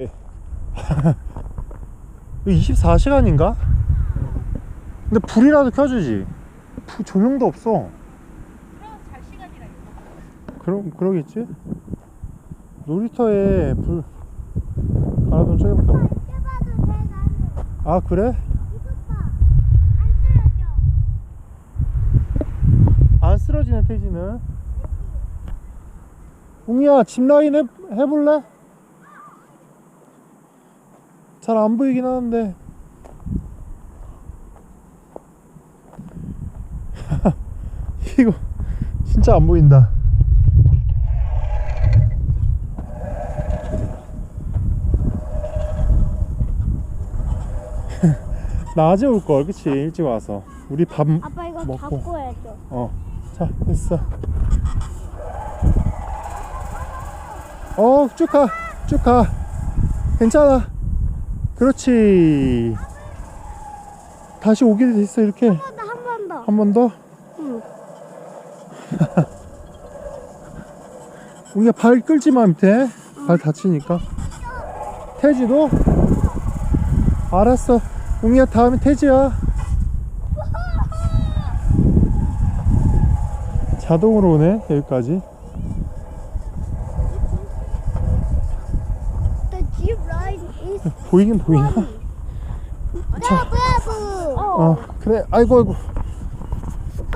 24시간인가? 근데 불이라도 켜주지 불 조명도 없어 그럼 그러겠지? 놀이터에 불 갈아둔 돼 나는 아 그래? 안 쓰러지네 태지는 웅이야 집 라인 해, 해볼래? 잘 안 보이긴 하는데 이거 진짜 안 보인다 낮에 올걸 그치 일찍 와서 우리 밥 아빠 이거 먹고. 잡고 해줘 어, 자, 됐어. 어, 쭉 가, 쭉 가. 괜찮아. 그렇지. 다시 오게 됐어, 이렇게. 한 번 더 한 번 더. 응. 우리가 발 끌지 마, 밑에. 발 다치니까. 태지도? 알았어. 웅이야, 다음에 태지야. 자동으로 오네, 여기까지. 보이긴 보이나? fun. 브라브 어, 그래. 아이고, 아이고.